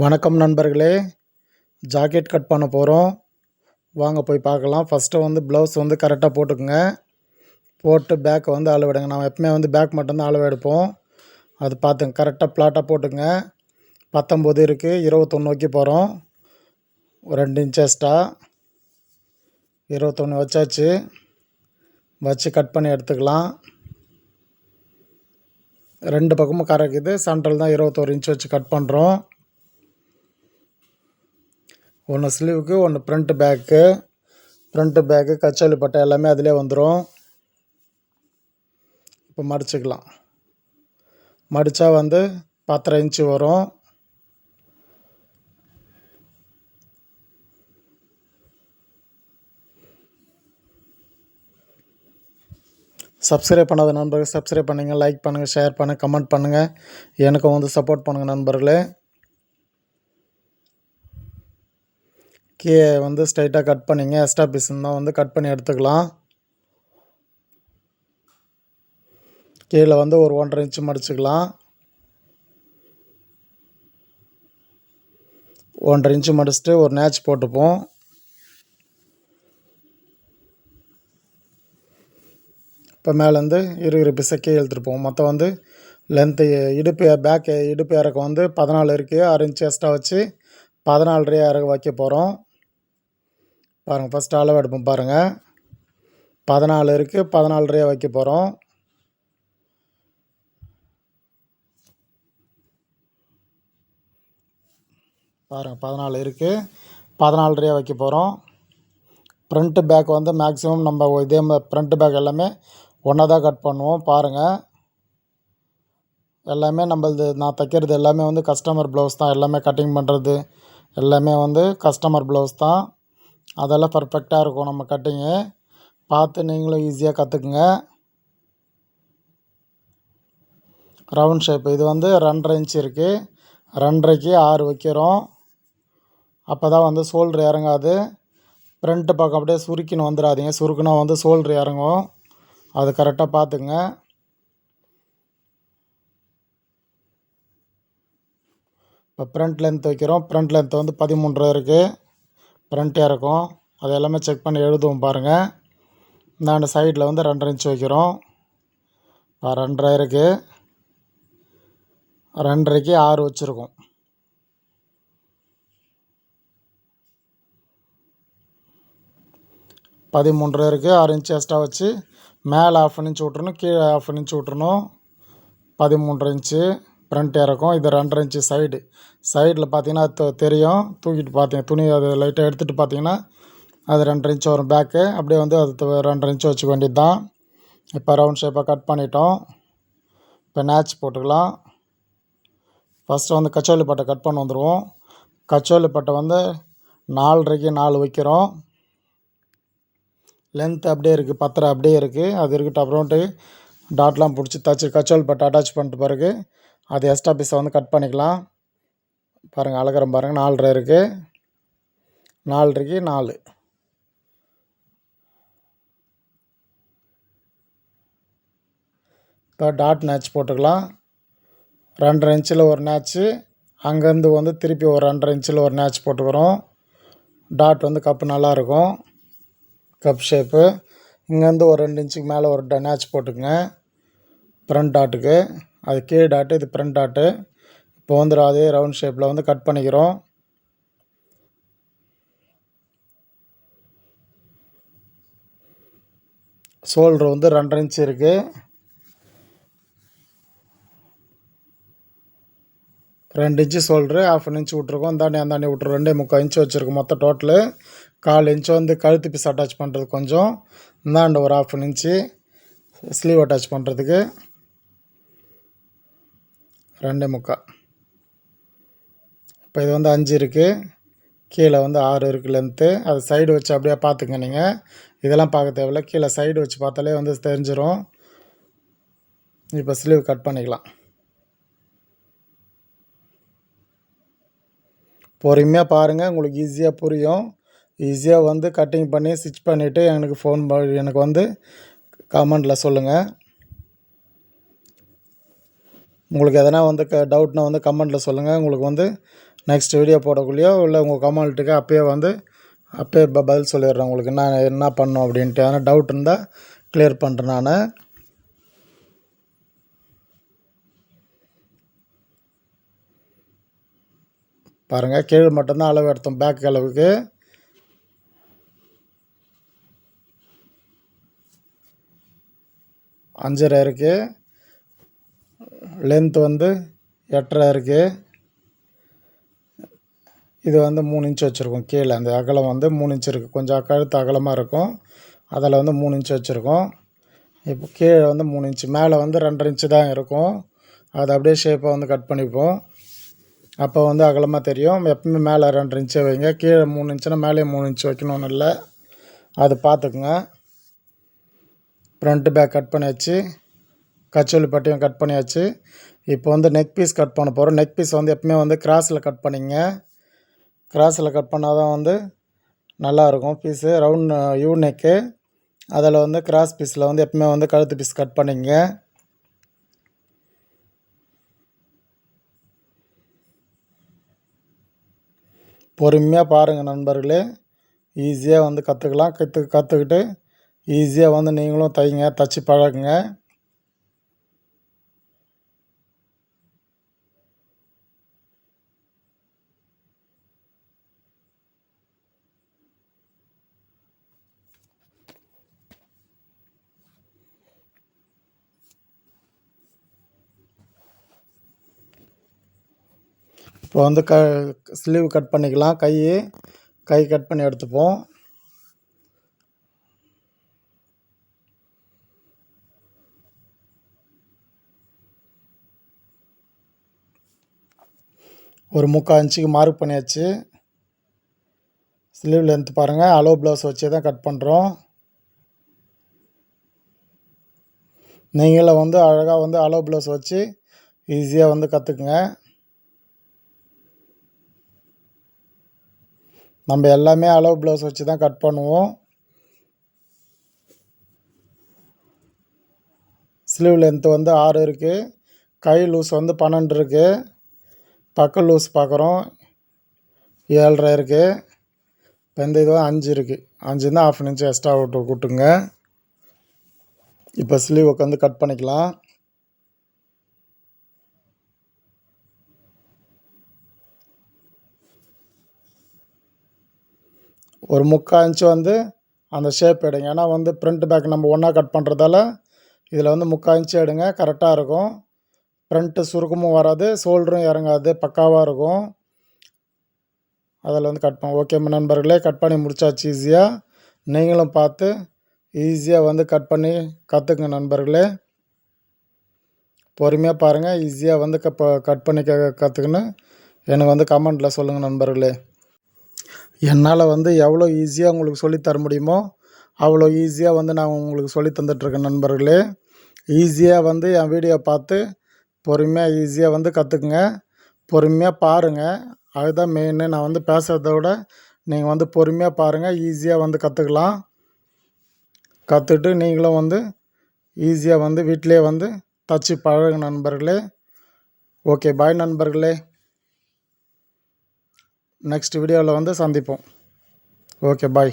வணக்கம் நண்பர்களே. Jacket cut பண்ண போகிறோம் வாங்க போய் பார்க்கலாம். ஃபஸ்ட்டு வந்து ப்ளவுஸ் வந்து கரெக்டாக போட்டுக்குங்க. போட்டு பேக்கை வந்து அளவெடுங்க நம்ம எப்பவுமே வந்து பேக் மட்டும்தான் அளவு எடுப்போம். அது பார்த்துங்க கரெக்டாக ப்ளாட்டாக போட்டுங்க பத்தொம்போது இருக்குது இருபத்தொன்று நோக்கி போகிறோம் ரெண்டு இன்ச் எக்ஸ்ட்ரா இருபத்தொன்று வச்சாச்சு. வச்சு கட் பண்ணி எடுத்துக்கலாம். ரெண்டு பக்கமும் கரைக்குது சென்ட்ரல் தான் இருபத்தோரு இன்ச் வச்சு கட் பண்ணுறோம் ஒன்று ஸ்லீவுக்கு ஒன்று ப்ரிண்ட் பேக்கு ப்ரிண்ட்டு பேக்கு கச்சோலி பட்டை எல்லாமே அதிலே வந்துடும் இப்போ மடிச்சுக்கலாம். மடித்தா வந்து பத்தரை இன்ச்சு வரும். சப்ஸ்கிரைப் பண்ணாத நண்பர்கள் சப்ஸ்கிரைப் பண்ணுங்கள் லைக் பண்ணுங்கள் ஷேர் பண்ணுங்கள் கமெண்ட் பண்ணுங்கள் எனக்கும் வந்து சப்போர்ட் பண்ணுங்கள் நண்பர்களே. கீழே வந்து ஸ்ட்ரைட்டாக கட் பண்ணிங்க. எக்ஸ்ட்ரா பீஸ் இருந்தால் வந்து கட் பண்ணி எடுத்துக்கலாம். கீழே வந்து ஒரு ஒன்றரை இன்ச்சு மடிச்சுக்கலாம். ஒன்றரை இன்ச்சு மடிச்சுட்டு ஒரு நேச் போட்டுப்போம். இப்போ மேலேருந்து இரு இரு பிசை கீழே இழுத்துருப்போம் மொத்தம் வந்து லென்த்து இடுப்பு பேக்கு இடுப்பு இறக்கம் வந்து பதினாலு இருக்குது ஆறு இன்ச்சு எக்ஸ்ட்ரா வச்சு பதினாலரையாக இறக்க வைக்க போகிறோம் பாருங்கள் ஃபஸ்ட் அளவு எடுப்போம் பாருங்கள் பதினாலு இருக்குது பதினாலரையாக வைக்க போகிறோம் பாருங்கள் பதினாலு இருக்குது பதினாலரையாக வைக்க போகிறோம் ஃப்ரண்ட்டு பேக் வந்து மேக்ஸிமம் நம்ம இதே மாதிரி ஃப்ரண்ட்டு பேக் எல்லாமே ஒன்றா தான் கட் பண்ணுவோம் பாருங்கள் எல்லாமே நம்மளது நான் தைக்கிறது எல்லாமே வந்து கஸ்டமர் ப்ளவுஸ் தான் எல்லாமே கட்டிங் பண்ணுறது எல்லாமே வந்து கஸ்டமர் ப்ளவுஸ் தான். அதெல்லாம் பர்ஃபெக்டாக இருக்கும் நம்ம கட்டிங்கு பார்த்து நீங்களும் ஈஸியாக கற்றுக்குங்க ரவுண்ட் ஷேப் இது வந்து ரெண்டரை இன்ச் இருக்குது ரெண்டரைக்கு ஆறு வைக்கிறோம். அப்போ தான் வந்து சோல்ட்ரு இறங்காது. ஃப்ரண்ட்டு பக்கம் அப்படியே சுருக்கின்னு வந்துடாதீங்க. சுருக்குனா வந்து சோல்ட்ரு இறங்கும். அது கரெக்டாக பார்த்துங்க இப்போ ஃப்ரண்ட் லென்த் வைக்கிறோம். ஃப்ரண்ட் லென்த் வந்து பதிமூன்று இருக்குது ஃப்ரண்ட்டே இருக்கும். அது எல்லாமே செக் பண்ணி எழுதுவோம் பாருங்கள் நான் சைடில் வந்து ரெண்டரை இன்ச் வைக்கிறோம். ரெண்டரை இருக்குது ரெண்டரைக்கு ஆறு வச்சுருக்கோம். பதிமூன்றரை இருக்குது ஆறு இன்ச் எக்ஸ்ட்ரா வச்சு மேலே ஆஃப் இன்ச் விட்றணும் கீழே ஆஃப் இன்ச்சு விட்றணும் பதிமூன்றரை இன்ச்சு ஃப்ரண்ட் இறக்கும் இது ரெண்டரை இன்ச்சு சைடு சைடில் பார்த்தீங்கன்னா தெரியும். தூக்கிட்டு பார்த்தீங்க துணி அது லைட்டாக எடுத்துகிட்டு பார்த்தீங்கன்னா அது ரெண்டரை இன்ச்சு வரும் பேக்கு அப்படியே வந்து அது ரெண்டரை இன்ச்சு வச்சுக்க வேண்டியது தான் இப்போ ரவுண்ட் ஷேப்பாக கட் பண்ணிட்டோம். இப்போ நேச் போட்டுக்கலாம். ஃபஸ்ட்டு வந்து கச்சோலி பட்டை கட் பண்ண வந்துடுவோம் கச்சோலி பட்டை வந்து நாலரைக்கு நாலு வைக்கிறோம். லென்த் அப்படியே இருக்குது பத்தரை அப்படியே இருக்குது அது இருக்கட்டும் அப்புறமேட்டு டாட்லாம் பிடிச்சி தச்சு கச்சோல் பட்டை அட்டாச் பண்ணிட்டு பிறகு அது எக்ஸ்ட்ரா பீஸை வந்து கட் பண்ணிக்கலாம். பாருங்கள் அழகரம் பாருங்கள் நாலரை இருக்குது நாலரைக்கு நாலு. இப்போ டாட் நேச் போட்டுக்கலாம். ரெண்டரை இன்ச்சில் ஒரு நேச்சு அங்கேருந்து வந்து திருப்பி ஒரு ரெண்டரை இன்ச்சில் ஒரு நேச் போட்டுக்கிறோம். டாட் வந்து கப்பு நல்லாயிருக்கும். கப் ஷேப்பு இங்கேருந்து ஒரு ரெண்டு இன்ச்சுக்கு மேலே ஒரு நேச் போட்டுக்கங்க. ஃப்ரண்ட் டாட்டுக்கு அது கே டாட்டு இது ஃப்ரண்ட் டாட்டு. இப்போ வந்துடும் அதே ரவுண்ட் ஷேப்பில் வந்து கட் பண்ணிக்கிறோம். ஷோல்ட்ரு வந்து ரெண்டரை இன்ச் இருக்குது ரெண்டு inch shoulder half an inch விட்ருக்கோம் இந்தாண்டி அந்தாண்டி விட்ருக்கோம் ரெண்டே முக்கால் இன்ச்சு வச்சுருக்கோம் மொத்தம் டோட்டலு கால் இன்ச்சு வந்து கழுத்து பீஸ் அட்டாச் பண்ணுறது கொஞ்சம். இந்தாண்டு ஒரு half an inch sleeve attach பண்ணுறதுக்கு ரெண்டே முக்கால் இப்போ இது வந்து அஞ்சு இருக்குது கீழே வந்து ஆறு இருக்குது லென்த்து அது சைடு வச்சு அப்படியே பார்த்துங்க நீங்கள் இதெல்லாம் பார்க்க தேவையில்ல. கீழே சைடு வச்சு பார்த்தாலே வந்து தெரிஞ்சிடும் இப்போ ஸ்லீவ் கட் பண்ணிக்கலாம். பொறுமையாக பாருங்கள் உங்களுக்கு ஈஸியாக புரியும். ஈஸியாக வந்து கட்டிங் பண்ணி ஸ்டிச் பண்ணிவிட்டு எனக்கு ஃபோன் எனக்கு வந்து கமெண்டில் சொல்லுங்கள் உங்களுக்கு எதனா வந்து க டவுட்னா வந்து கமெண்ட்டில் சொல்லுங்கள் உங்களுக்கு வந்து நெக்ஸ்ட் வீடியோ போடக்குள்ளேயோ இல்லை உங்கள் கமெண்ட்டுக்கு அப்பயே வந்து அப்பயே ப பதில் சொல்லிடுறேன் உங்களுக்கு. என்ன என்ன பண்ணணும் அப்படின்ட்டு. எதனா டவுட் இருந்தால் க்ளியர் பண்ணுறேன் நான். பாருங்கள் கீழே மட்டும்தான் அளவு எடுத்தோம். பேக் அளவுக்கு. அஞ்சரை இருக்குது லென்த் வந்து எட்டரை இருக்குது இது வந்து மூணு இன்ச் வச்சுருக்கோம் கீழே. அந்த அகலம் வந்து மூணு இன்ச் இருக்குது கொஞ்சம் கழுத்து அகலமாக இருக்கும். அதில் வந்து மூணு இன்ச் வச்சுருக்கோம். இப்போ கீழே வந்து மூணு இன்ச்சு மேலே வந்து ரெண்டரை இன்ச்சு தான் இருக்கும். அதை அப்படியே ஷேப்பாக வந்து கட் பண்ணிப்போம். அப்போ வந்து அகலமாக தெரியும். எப்பவுமே மேலே ரெண்டரை இன்ச்சே வைங்க. கீழே மூணு இன்ச்சுனா மேலே மூணு இன்ச்சு வைக்கணும்னு இல்லை. அது பார்த்துக்குங்க. ஃப்ரண்ட்டு பேக் கட் பண்ணியாச்சு கச்சோலி பட்டியும் கட் பண்ணியாச்சு. இப்போ வந்து நெக் பீஸ் கட் பண்ண போகிறோம் நெக் பீஸ் வந்து எப்பவுமே வந்து கிராஸில் கட் பண்ணிங்க. கிராஸில் கட் பண்ணால் தான் வந்து நல்லாயிருக்கும் piece round U uh, neck அதில் வந்து கிராஸ் பீஸில் வந்து எப்பவுமே வந்து கழுத்து பீஸ் கட் பண்ணிங்க. பொறுமையாக பாருங்கள் நண்பர்களே. ஈஸியாக வந்து கற்றுக்கலாம் கற்று கற்றுக்கிட்டு ஈஸியாக வந்து நீங்களும் தைங்க தச்சு பழகுங்க. இப்போ வந்து க ஸ்லீவ் கட் பண்ணிக்கலாம். கை கை கட் பண்ணி எடுத்துப்போம். ஒரு முக்கால் இன்ச்சுக்கு மார்க் பண்ணியாச்சு. ஸ்லீவ் லென்த் பாருங்கள் அலோ ப்ளவுஸ் வச்சே தான் கட் பண்ணுறோம் நீங்களும் வந்து அழகாக வந்து அலோ ப்ளவுஸ் வச்சு ஈஸியாக வந்து கற்றுக்குங்க நம்ம எல்லாமே அளவு ப்ளவுஸ் வச்சு தான் கட் பண்ணுவோம். ஸ்லீவ் லென்த்து வந்து ஆறு இருக்குது கை லூஸ் வந்து பன்னெண்டு இருக்குது பக்கம் லூஸ் பார்க்குறோம் ஏழரை இருக்குது இப்போ இந்த இது அஞ்சு இருக்குது அஞ்சு தான் ஆஃப் இன்ச்சு எக்ஸ்ட்ரா விட்டு கூட்டுங்க. இப்போ ஸ்லீவ் உட்காந்து கட் பண்ணிக்கலாம். ஒரு முக்கால் இன்ச்சு வந்து அந்த ஷேப் எடுங்க. ஏன்னா வந்து ப்ரிண்ட் பேக் நம்ம ஒன்றா கட் பண்ணுறதால இதில் வந்து முக்கால் இன்ச்சு எடுங்க. கரெக்டாக இருக்கும். ப்ரிண்ட்டு சுருக்கமும் வராது. ஷோல்டரும் இறங்காது. பக்காவாக இருக்கும். அதில் வந்து கட் பண்ண ஓகே நண்பர்களே கட் பண்ணி முடிச்சாச்சு ஈஸியாக நீங்களும் பார்த்து ஈஸியாக வந்து கட் பண்ணி கற்றுக்குங்க நண்பர்களே. பொறுமையாக பாருங்கள் ஈஸியாக வந்து கப்ப கட் பண்ணி க கற்றுக்குன்னு எனக்கு வந்து கமெண்ட்டில் சொல்லுங்கள் நண்பர்களே. என்னால் வந்து எவ்வளோ ஈஸியாக உங்களுக்கு சொல்லித் தர முடியுமோ அவ்வளோ ஈஸியாக வந்து நான் உங்களுக்கு சொல்லி தந்துட்டுருக்கேன் நண்பர்களே. ஈஸியாக வந்து என் வீடியோ பார்த்து பொறுமையாக ஈஸியாக வந்து கற்றுக்குங்க பொறுமையாக பாருங்கள் அதுதான் மெயின்னு நான் வந்து பேசுகிறத விட நீங்கள் வந்து பொறுமையாக பாருங்கள் ஈஸியாக வந்து கற்றுக்கலாம் கற்றுட்டு நீங்களும் வந்து ஈஸியாக வந்து வீட்டிலே வந்து தச்சு பழகு நண்பர்களே. ஓகே பாய் நண்பர்களே. நெக்ஸ்ட் வீடியோவில் வந்து சந்திப்போம். Okay bye